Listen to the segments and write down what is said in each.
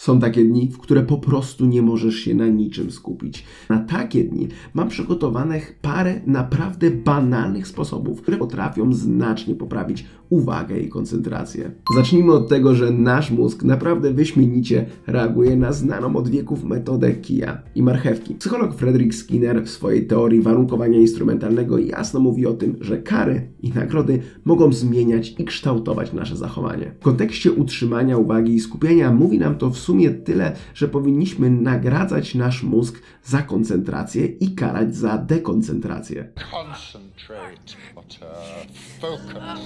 Są takie dni, w które po prostu nie możesz się na niczym skupić. Na takie dni mam przygotowane parę naprawdę banalnych sposobów, które potrafią znacznie poprawić uwagę i koncentrację. Zacznijmy od tego, że nasz mózg naprawdę wyśmienicie reaguje na znaną od wieków metodę kija i marchewki. Psycholog Frederick Skinner w swojej teorii warunkowania instrumentalnego jasno mówi o tym, że kary i nagrody mogą zmieniać i kształtować nasze zachowanie. W kontekście utrzymania uwagi i skupienia mówi nam to w sumie tyle, że powinniśmy nagradzać nasz mózg za koncentrację i karać za dekoncentrację.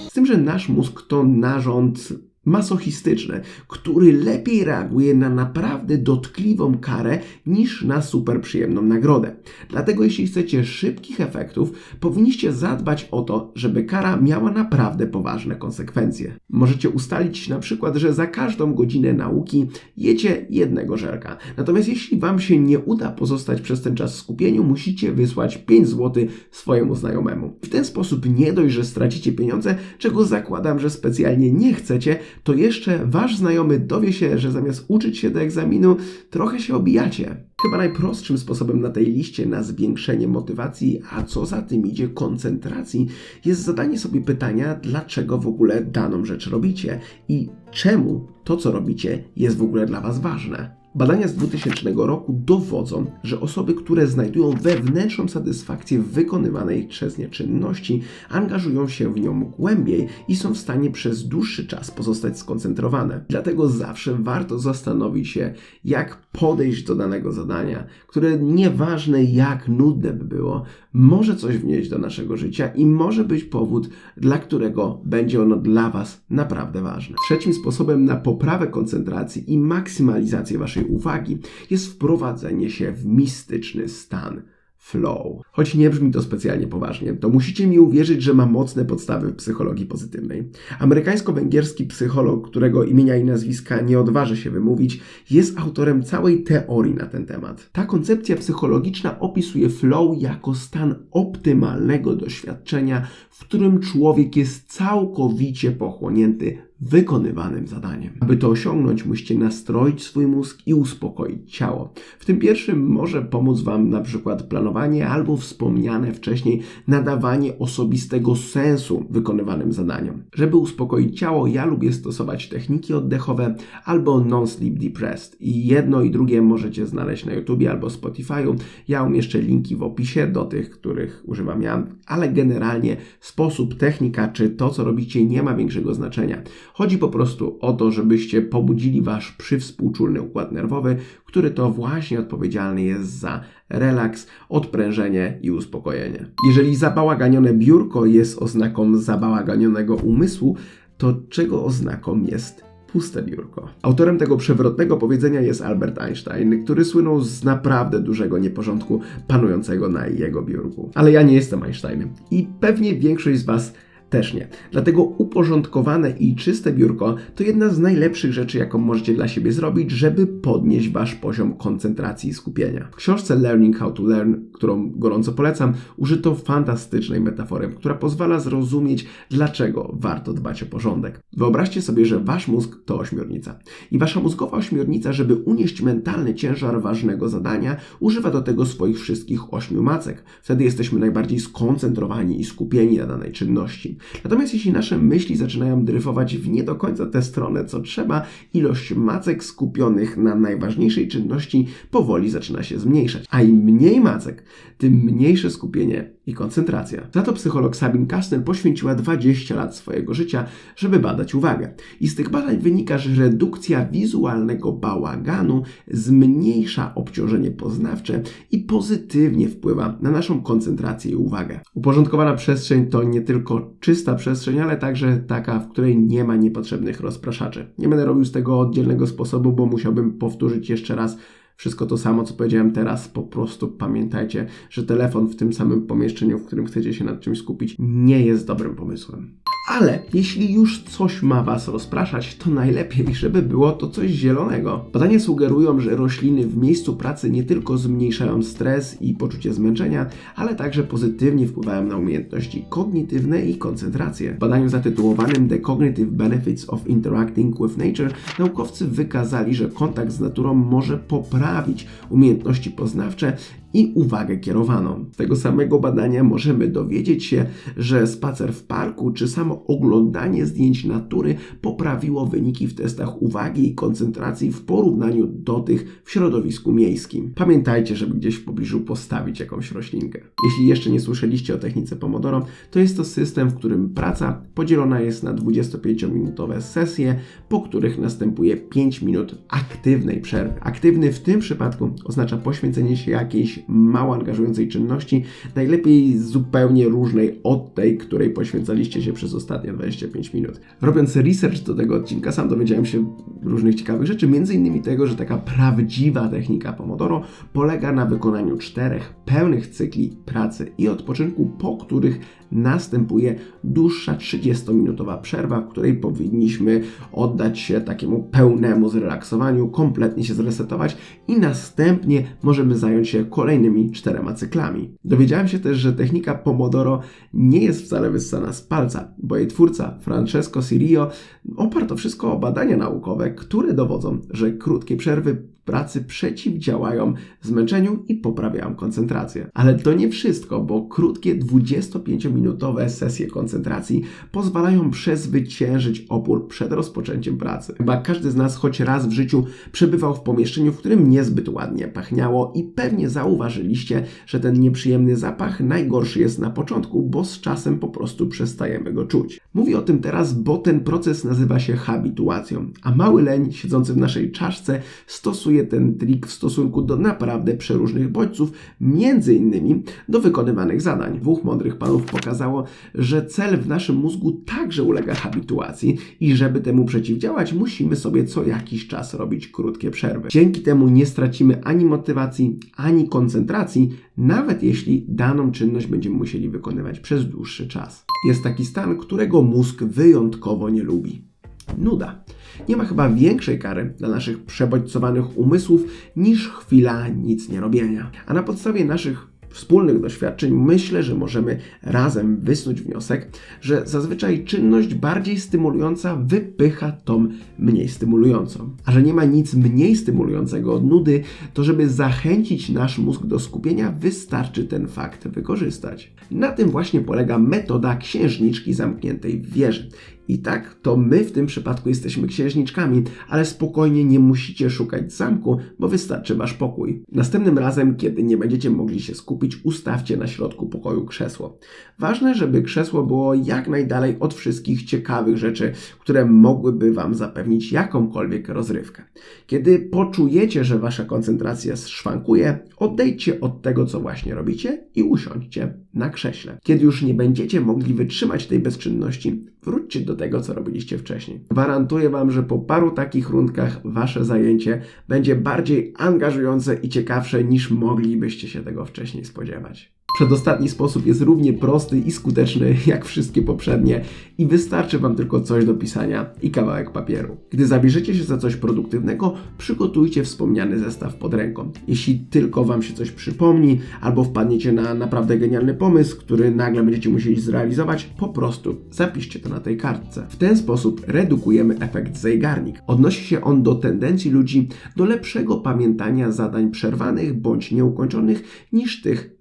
Z tym, że nasz mózg to narząd masochistyczny, który lepiej reaguje na naprawdę dotkliwą karę niż na super przyjemną nagrodę. Dlatego jeśli chcecie szybkich efektów, powinniście zadbać o to, żeby kara miała naprawdę poważne konsekwencje. Możecie ustalić na przykład, że za każdą godzinę nauki jecie jednego żelka. Natomiast jeśli Wam się nie uda pozostać przez ten czas w skupieniu, musicie wysłać 5 zł swojemu znajomemu. W ten sposób nie dość, że stracicie pieniądze, czego zakładam, że specjalnie nie chcecie, to jeszcze wasz znajomy dowie się, że zamiast uczyć się do egzaminu, trochę się obijacie. Chyba najprostszym sposobem na tej liście na zwiększenie motywacji, a co za tym idzie koncentracji, jest zadanie sobie pytania, dlaczego w ogóle daną rzecz robicie i czemu to, co robicie, jest w ogóle dla Was ważne. Badania z 2000 roku dowodzą, że osoby, które znajdują wewnętrzną satysfakcję w wykonywanej przez nie czynności, angażują się w nią głębiej i są w stanie przez dłuższy czas pozostać skoncentrowane. Dlatego zawsze warto zastanowić się, jak podejść do danego zadania, które nieważne jak nudne by było, może coś wnieść do naszego życia i może być powód, dla którego będzie ono dla Was naprawdę ważne. Trzecim sposobem na poprawę koncentracji i maksymalizację Waszej uwagi jest wprowadzenie się w mistyczny stan flow. Choć nie brzmi to specjalnie poważnie, to musicie mi uwierzyć, że ma mocne podstawy w psychologii pozytywnej. Amerykańsko-węgierski psycholog, którego imienia i nazwiska nie odważy się wymówić, jest autorem całej teorii na ten temat. Ta koncepcja psychologiczna opisuje flow jako stan optymalnego doświadczenia, w którym człowiek jest całkowicie pochłonięty wykonywanym zadaniem. Aby to osiągnąć, musicie nastroić swój mózg i uspokoić ciało. W tym pierwszym może pomóc Wam na przykład planowanie albo wspomniane wcześniej nadawanie osobistego sensu wykonywanym zadaniom. Żeby uspokoić ciało, ja lubię stosować techniki oddechowe albo non-sleep depressed i jedno i drugie możecie znaleźć na YouTubie albo Spotify'u. Ja umieszczę linki w opisie do tych, których używam ja, ale generalnie sposób, technika czy to, co robicie nie ma większego znaczenia. Chodzi po prostu o to, żebyście pobudzili wasz przywspółczulny układ nerwowy, który to właśnie odpowiedzialny jest za relaks, odprężenie i uspokojenie. Jeżeli zabałaganione biurko jest oznaką zabałaganionego umysłu, to czego oznaką jest puste biurko. Autorem tego przewrotnego powiedzenia jest Albert Einstein, który słynął z naprawdę dużego nieporządku panującego na jego biurku. Ale ja nie jestem Einsteinem i pewnie większość z Was też nie. Dlatego uporządkowane i czyste biurko to jedna z najlepszych rzeczy, jaką możecie dla siebie zrobić, żeby podnieść wasz poziom koncentracji i skupienia. W książce Learning How to Learn, którą gorąco polecam, użyto fantastycznej metafory, która pozwala zrozumieć, dlaczego warto dbać o porządek. Wyobraźcie sobie, że wasz mózg to ośmiornica. I wasza mózgowa ośmiornica, żeby unieść mentalny ciężar ważnego zadania, używa do tego swoich wszystkich ośmiu macek. Wtedy jesteśmy najbardziej skoncentrowani i skupieni na danej czynności. Natomiast jeśli nasze myśli zaczynają dryfować w nie do końca tę stronę, co trzeba, ilość macek skupionych na najważniejszej czynności powoli zaczyna się zmniejszać. A im mniej macek, tym mniejsze skupienie i koncentracja. Za to psycholog Sabine Kastner poświęciła 20 lat swojego życia, żeby badać uwagę. I z tych badań wynika, że redukcja wizualnego bałaganu zmniejsza obciążenie poznawcze i pozytywnie wpływa na naszą koncentrację i uwagę. Uporządkowana przestrzeń to nie tylko czysta przestrzeń, ale także taka, w której nie ma niepotrzebnych rozpraszaczy. Nie będę robił z tego oddzielnego sposobu, bo musiałbym powtórzyć jeszcze raz wszystko to samo, co powiedziałem teraz. Po prostu pamiętajcie, że telefon w tym samym pomieszczeniu, w którym chcecie się nad czymś skupić, nie jest dobrym pomysłem. Ale jeśli już coś ma Was rozpraszać, to najlepiej, żeby było to coś zielonego. Badania sugerują, że rośliny w miejscu pracy nie tylko zmniejszają stres i poczucie zmęczenia, ale także pozytywnie wpływają na umiejętności kognitywne i koncentrację. W badaniu zatytułowanym The Cognitive Benefits of Interacting with Nature naukowcy wykazali, że kontakt z naturą może poprawić umiejętności poznawcze i uwagę kierowaną. Z tego samego badania możemy dowiedzieć się, że spacer w parku czy samo oglądanie zdjęć natury poprawiło wyniki w testach uwagi i koncentracji w porównaniu do tych w środowisku miejskim. Pamiętajcie, żeby gdzieś w pobliżu postawić jakąś roślinkę. Jeśli jeszcze nie słyszeliście o technice Pomodoro, to jest to system, w którym praca podzielona jest na 25-minutowe sesje, po których następuje 5 minut aktywnej przerwy. Aktywny w tym przypadku oznacza poświęcenie się jakiejś mało angażującej czynności, najlepiej zupełnie różnej od tej, której poświęcaliście się przez ostatnie 25 minut. Robiąc research do tego odcinka, sam dowiedziałem się różnych ciekawych rzeczy, między innymi tego, że taka prawdziwa technika Pomodoro polega na wykonaniu czterech pełnych cykli pracy i odpoczynku, po których następuje dłuższa 30-minutowa przerwa, w której powinniśmy oddać się takiemu pełnemu zrelaksowaniu, kompletnie się zresetować i następnie możemy zająć się kolejnymi czterema cyklami. Dowiedziałem się też, że technika Pomodoro nie jest wcale wyssana z palca, bo jej twórca Francesco Cirillo oparł to wszystko o badania naukowe, które dowodzą, że krótkie przerwy pracy przeciwdziałają zmęczeniu i poprawiają koncentrację. Ale to nie wszystko, bo krótkie 25-minutowe sesje koncentracji pozwalają przezwyciężyć opór przed rozpoczęciem pracy. Chyba każdy z nas choć raz w życiu przebywał w pomieszczeniu, w którym niezbyt ładnie pachniało i pewnie zauważyliście, że ten nieprzyjemny zapach najgorszy jest na początku, bo z czasem po prostu przestajemy go czuć. Mówię o tym teraz, bo ten proces nazywa się habituacją, a mały leń siedzący w naszej czaszce stosuje ten trik w stosunku do naprawdę przeróżnych bodźców, między innymi do wykonywanych zadań. Dwóch mądrych panów pokazało, że cel w naszym mózgu także ulega habituacji i żeby temu przeciwdziałać, musimy sobie co jakiś czas robić krótkie przerwy. Dzięki temu nie stracimy ani motywacji, ani koncentracji, nawet jeśli daną czynność będziemy musieli wykonywać przez dłuższy czas. Jest taki stan, którego mózg wyjątkowo nie lubi. Nuda. Nie ma chyba większej kary dla naszych przebodźcowanych umysłów niż chwila nic nie robienia. A na podstawie naszych wspólnych doświadczeń myślę, że możemy razem wysnuć wniosek, że zazwyczaj czynność bardziej stymulująca wypycha tą mniej stymulującą. A że nie ma nic mniej stymulującego od nudy, to żeby zachęcić nasz mózg do skupienia, wystarczy ten fakt wykorzystać. Na tym właśnie polega metoda księżniczki zamkniętej w wieży. I tak, to my w tym przypadku jesteśmy księżniczkami, ale spokojnie nie musicie szukać zamku, bo wystarczy wasz pokój. Następnym razem, kiedy nie będziecie mogli się skupić, ustawcie na środku pokoju krzesło. Ważne, żeby krzesło było jak najdalej od wszystkich ciekawych rzeczy, które mogłyby wam zapewnić jakąkolwiek rozrywkę. Kiedy poczujecie, że wasza koncentracja szwankuje, odejdźcie od tego, co właśnie robicie i usiądźcie na krześle. Kiedy już nie będziecie mogli wytrzymać tej bezczynności, wróćcie do tego, co robiliście wcześniej. Gwarantuję Wam, że po paru takich rundkach Wasze zajęcie będzie bardziej angażujące i ciekawsze niż moglibyście się tego wcześniej spodziewać. Przedostatni sposób jest równie prosty i skuteczny jak wszystkie poprzednie i wystarczy Wam tylko coś do pisania i kawałek papieru. Gdy zabierzecie się za coś produktywnego, przygotujcie wspomniany zestaw pod ręką. Jeśli tylko Wam się coś przypomni albo wpadniecie na naprawdę genialny pomysł, który nagle będziecie musieli zrealizować, po prostu zapiszcie to na tej kartce. W ten sposób redukujemy efekt zajgarnik. Odnosi się on do tendencji ludzi do lepszego pamiętania zadań przerwanych bądź nieukończonych niż tych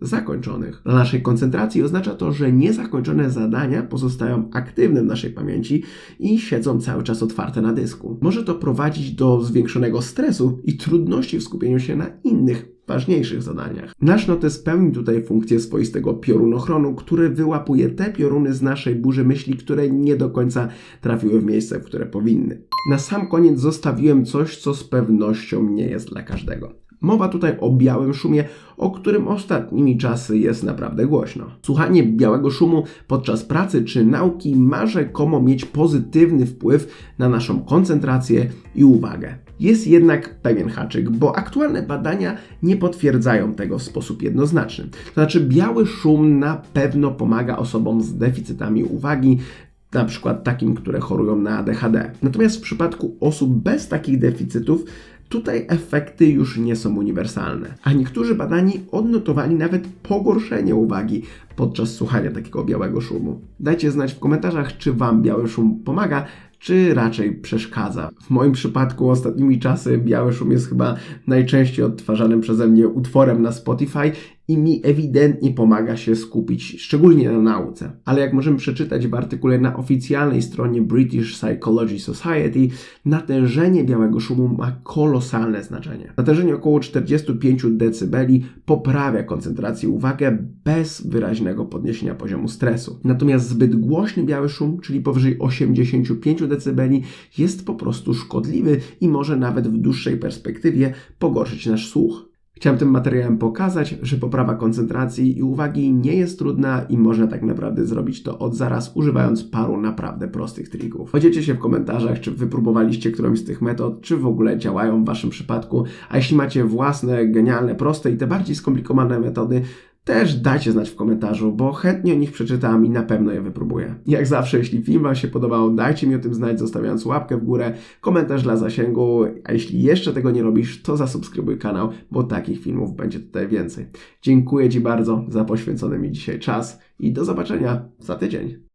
zakończonych. Dla naszej koncentracji oznacza to, że niezakończone zadania pozostają aktywne w naszej pamięci i siedzą cały czas otwarte na dysku. Może to prowadzić do zwiększonego stresu i trudności w skupieniu się na innych ważniejszych zadaniach. Nasz notes pełni tutaj funkcję swoistego piorunochronu, który wyłapuje te pioruny z naszej burzy myśli, które nie do końca trafiły w miejsce, w które powinny. Na sam koniec zostawiłem coś, co z pewnością nie jest dla każdego. Mowa tutaj o białym szumie, o którym ostatnimi czasy jest naprawdę głośno. Słuchanie białego szumu podczas pracy czy nauki ma rzekomo mieć pozytywny wpływ na naszą koncentrację i uwagę. Jest jednak pewien haczyk, bo aktualne badania nie potwierdzają tego w sposób jednoznaczny. To znaczy, biały szum na pewno pomaga osobom z deficytami uwagi, na przykład takim, które chorują na ADHD. Natomiast w przypadku osób bez takich deficytów, Tutaj efekty już nie są uniwersalne, a niektórzy badani odnotowali nawet pogorszenie uwagi podczas słuchania takiego białego szumu. Dajcie znać w komentarzach, czy Wam biały szum pomaga, czy raczej przeszkadza. W moim przypadku ostatnimi czasy biały szum jest chyba najczęściej odtwarzanym przeze mnie utworem na Spotify i mi ewidentnie pomaga się skupić, szczególnie na nauce. Ale jak możemy przeczytać w artykule na oficjalnej stronie British Psychology Society, natężenie białego szumu ma kolosalne znaczenie. Natężenie około 45 dB poprawia koncentrację i uwagę bez wyraźnego podniesienia poziomu stresu. Natomiast zbyt głośny biały szum, czyli powyżej 85 dB, jest po prostu szkodliwy i może nawet w dłuższej perspektywie pogorszyć nasz słuch. Chciałem tym materiałem pokazać, że poprawa koncentracji i uwagi nie jest trudna i można tak naprawdę zrobić to od zaraz, używając paru naprawdę prostych trików. Podzielcie się w komentarzach, czy wypróbowaliście którąś z tych metod, czy w ogóle działają w Waszym przypadku, a jeśli macie własne, genialne, proste i te bardziej skomplikowane metody, też dajcie znać w komentarzu, bo chętnie o nich przeczytam i na pewno je wypróbuję. Jak zawsze, jeśli film Wam się podobał, dajcie mi o tym znać, zostawiając łapkę w górę, komentarz dla zasięgu, a jeśli jeszcze tego nie robisz, to zasubskrybuj kanał, bo takich filmów będzie tutaj więcej. Dziękuję Ci bardzo za poświęcony mi dzisiaj czas i do zobaczenia za tydzień.